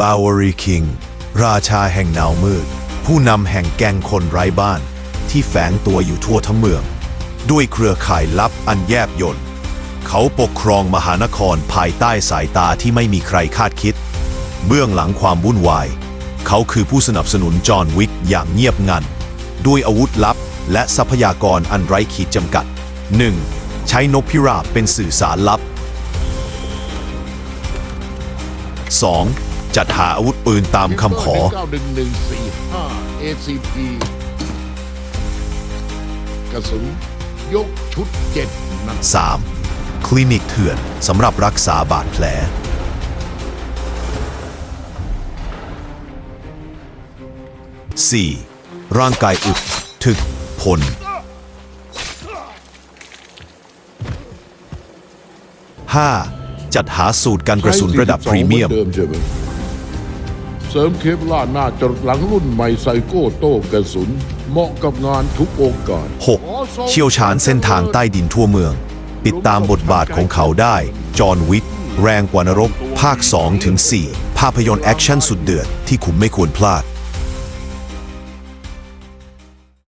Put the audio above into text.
บาวารีคิง ราชาแห่งหนาวมืด ผู้นำแห่งแกงคนไร้บ้าน ที่แฝงตัวอยู่ทั่วทั้งเมือง ด้วยเครือข่ายลับอันแยบยลเขาปกครองมหานครภายใต้สายตาที่ไม่มีใครคาดคิด เบื้องหลังความวุ่นวาย เขาคือผู้สนับสนุนจอห์นวิกอย่างเงียบงัน ด้วยอาวุธลับและทรัพยากรอันไร้ขีดจำกัด 1. ใช้นกพิราบเป็นสื่อสารลับ 2. จัดหาอาวุธปืนตามคำขอ91145 ACP กระสุนยกชุดเจ็ดนัด 3. คลินิกเถื่อนสำหรับรักษาบาดแผล 4. ร่างกายอึดถึกพล 5. จัดหาสูตรการกระสุนระดับพรีเมียม ใช้42หอนเดิมใช่ไหม เสริมเคปล่าหน้าจรดหลังรุ่นใหม่ไซโก้โต้กระสุน เหมาะกับงานทุกโอกาส 6. เชี่ยวชาญเส้นทางใต้ดินทั่วเมือง ติดตามบทบาทของเขาได้ จอห์นวิก แรงกว่านรก ภาค2ถึง4ภาพยนตร์แอคชั่นสุดเดือดที่คุณไม่ควรพลาด